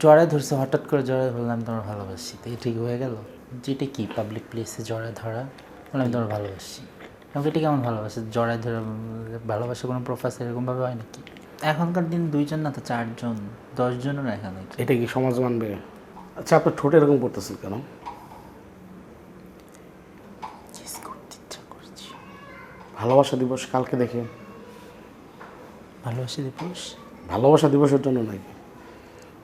জড়ায় ধরছে হঠাৎ করে জড়ায় বললাম তোমার ভালোবাসি। তো ঠিক হয়ে গেল? যেটা কি পাবলিক প্লেসে জড়ায় ধরা? বললাম তোমার ভালোবাসি। আমাকে এটা কেমন ভালোবাসে? জড়ায় ধরে ভালোবাসা কোনো প্রফেসর এরকমভাবে হয় নাকি? এখনকার দিন দুইজন না তো চারজন দশজনও রাখা নাকি এটা কি সমাজ মানবে? আচ্ছা আপনার ঠোঁটে এরকম করতেছেন কেন? ভালোবাসা দিবস কালকে দেখে। ভালোবাসা দিবস? ভালোবাসা দিবসের জন্য নাকি?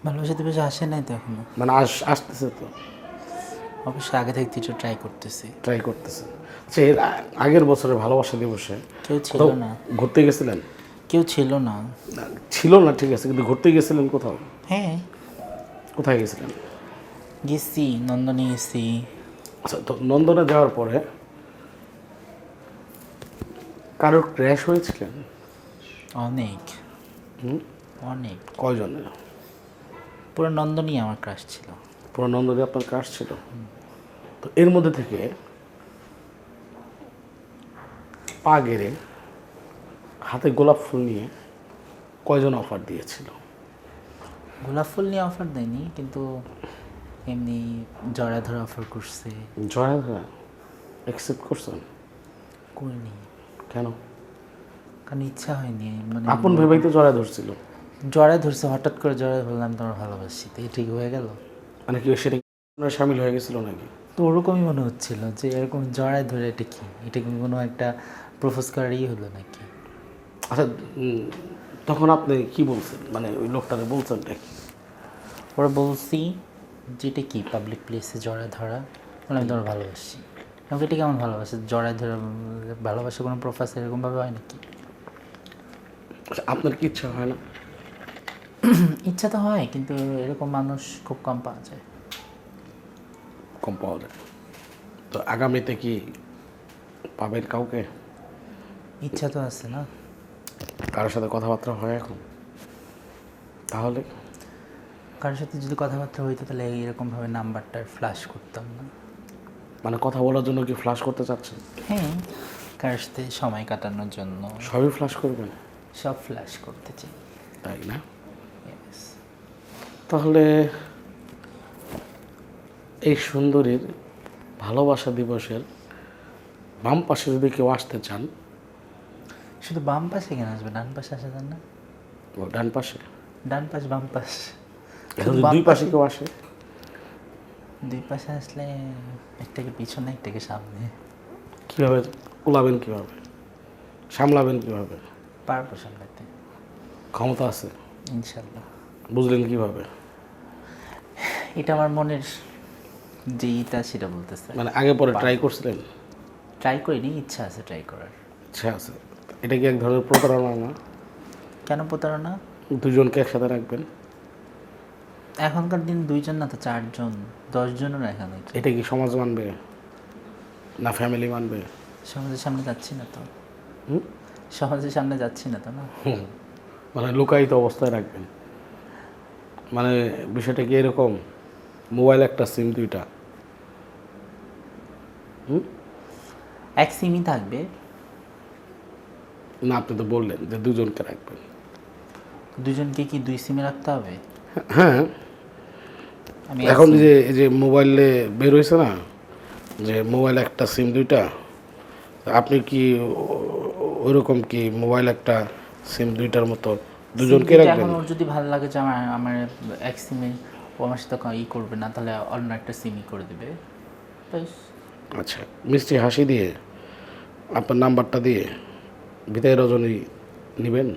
ভালোবাসা দিবস আসে নাই তো এখনও? মানে আস আসতেছে তো। অবশ্যই আগে থেকে কিছু ট্রাই করতেছি। ট্রাই করতেছে। আচ্ছা এর আগের বছরে ভালোবাসা দিবসে কেউ ছিল না। ঘুরতে গেছিলেন? কেউ ছিল না। ছিল না ঠিক আছে কিন্তু ঘুরতে গেছিলেন কোথাও? হ্যাঁ। কোথায় গেছিলেন? গেছি নন্দনে গেছি। আচ্ছা তো নন্দনে যাওয়ার পরে কারোর ক্র্যাশ হয়েছিলেন অনেক? অনেক। কয়জনে পুরো নন্দনই আমার ক্রাশ ছিল। পুরো নন্দনে আপনার ক্রাশ ছিল? তো এর মধ্যে থেকে পা গেড়ে হাতে গোলাপ ফুল নিয়ে কয়জন অফার দিয়েছিল? গোলাপ ফুল নিয়ে অফার দেয়নি কিন্তু এমনি জড়া ধরে অফার করছে। জয়া ধরা অ্যাকসেপ্ট করছেন? করিনি। কেন? কারণ ইচ্ছা হয়নি মানে আপন ভেবেই তো জয়া ধরছিল জড়ায় ধরছে হঠাৎ করে জড়ায় বললাম তোমার ভালোবাসি। তো ঠিক হয়ে গেল? মানে কি সেটা আপনার সামিল হয়ে গেছিল নাকি? তো ওরকমই মনে হচ্ছিল যে এরকম জড়ায় ধরে এটা কি? এটা কি কোনো একটা প্রপোজ করারই হলো নাকি? আচ্ছা তখন আপনি কি বলছেন? মানে ওই লোকটাকে বলছেন নাকি? ওরা বলছি যেটা কি পাবলিক প্লেসে জড়ায় ধরা? মানে আমি তোমার ভালোবাসি। আমাকে এটা কেমন ভালোবাসে? জড়ায় ধরে ভালোবাসা কোনো প্রফেসর এরকমভাবে হয় নাকি? আচ্ছা আপনার কি ইচ্ছা হয় না? ইচ্ছা তো হয় কিন্তু এরকম মানুষ খুব কম পাওয়া যায়। কম পাওয়া যায়। তো আগামীতে কি পাবেন কাউকে? ইচ্ছা তো আছে না। কারোর সাথে কথাবার্তা হয় এখন? তাহলে? কারোর সাথে যদি কথাবার্তা হইতো তাহলে এরকমভাবে নাম্বারটা ফ্ল্যাশ করতাম না। মানে কথা বলার জন্য কি ফ্লাশ করতে চাচ্ছেন? হ্যাঁ কারোর সাথে সময় কাটানোর জন্য। সবই ফ্লাশ করবেন? সব ফ্ল্যাশ করতে চাই। তাই না? এই সুন্দরীর ভালোবাসা দিবসের বাম পাশে যদি কেউ আসতে চান। শুধু বাম পাশে কেন আসবে? ডান পাশে আসা যান না? ও ডান পাশে। ডান পাশ বাম পাশ। দুই পাশে কেউ আসে। দুই পাশে আসলে একটাকে পিছনে একটাকে সামনে। কীভাবে কোলাবেন কীভাবে? সামলাবেন কীভাবে? পারব সামলাতে। ক্ষমতা আছে? ইনশাল্লাহ। বুঝলেন কীভাবে? এটা আমার মনের যে ইটা সেটা বলতেছে। মানে আগে পরে ট্রাই করছিলেন? ট্রাই করিনি ইচ্ছা আছে ট্রাই করার। ইচ্ছা আছে। এটা কি এক ধরনের প্রতারণা না? কেন প্রতারণা? দুজনকে একসাথে রাখবেন। এখনকার দিন দুইজন না তো চারজন দশজনও রাখা নাকি এটা কি সমাজ মানবে? না ফ্যামিলি মানবে? সমাজের সামনে যাচ্ছি না তো। হুম? সমাজের সামনে যাচ্ছি না তো না। হুম। মানে লুকায়িত অবস্থায় রাখবেন। মানে বিষয়টা কি এরকম? মোবাইল একটা সিম দুইটা। এক সিমই থাকবে। না আপনি তো বললেন যে দুজনকে রাখবেন। দুজনকে কি দুই সিমে রাখতে হবে? হ্যাঁ। এখন যে এই যে মোবাইলে বের হয়েছে না যে মোবাইল একটা সিম দুইটা আপনি কি ওইরকম কি মোবাইল একটা সিম দুইটার মতো দুজনকে রাখবেন? যদি ভালো লাগে যে আমার আমার এক সিমে ও আমার সাথে ই করবে না তাহলে অন্য একটা সিমই করে দেবে। ব্যাস। আচ্ছা মিষ্টি হাসি দিয়ে আপনার নাম্বারটা দিয়ে বিদায় রজনী নেবেন?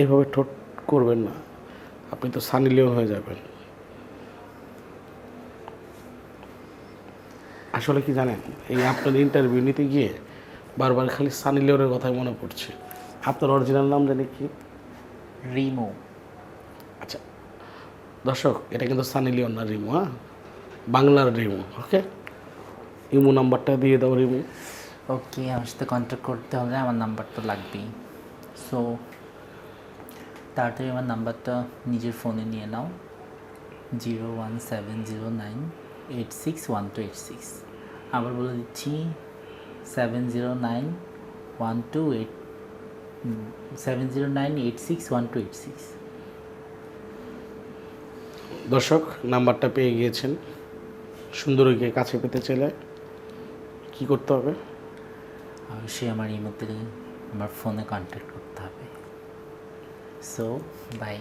এইভাবে ঠোঁট করবেন না আপনি তো সানি লিওন হয়ে যাবেন। আসলে কি জানেন এই আপনার ইন্টারভিউ নিতে গিয়ে বারবার খালি সানি লিওনের কথাই মনে পড়ছে। আপনার অরিজিনাল নাম জানি কি? রিমো। আচ্ছা দর্শক, এটা কিন্তু সানি লিওন না রিমু হ্যাঁ? বাংলার রিমু, ওকে? ইমু নাম্বারটা দিয়ে দাও রিমু। ওকে, আমার সাথে কন্ট্যাক্ট করতে হলে আমার নাম্বার তো লাগবেই। সো তাড়াতাড়ি আমার নাম্বারটা নিজের ফোনে নিয়ে নাও। Zero one seven zero nine eight six one two eight six আবার বলে দিচ্ছি seven zero nine one two eight seven zero nine eight six one two eight six দর্শক, নাম্বারটা পেয়ে গিয়েছেন। সুন্দরীকে কাছে পেতে চাইলে কি করতে হবে? সে আমার ইমোতে আমার ফোনে কন্ট্যাক্ট করতে হবে। So by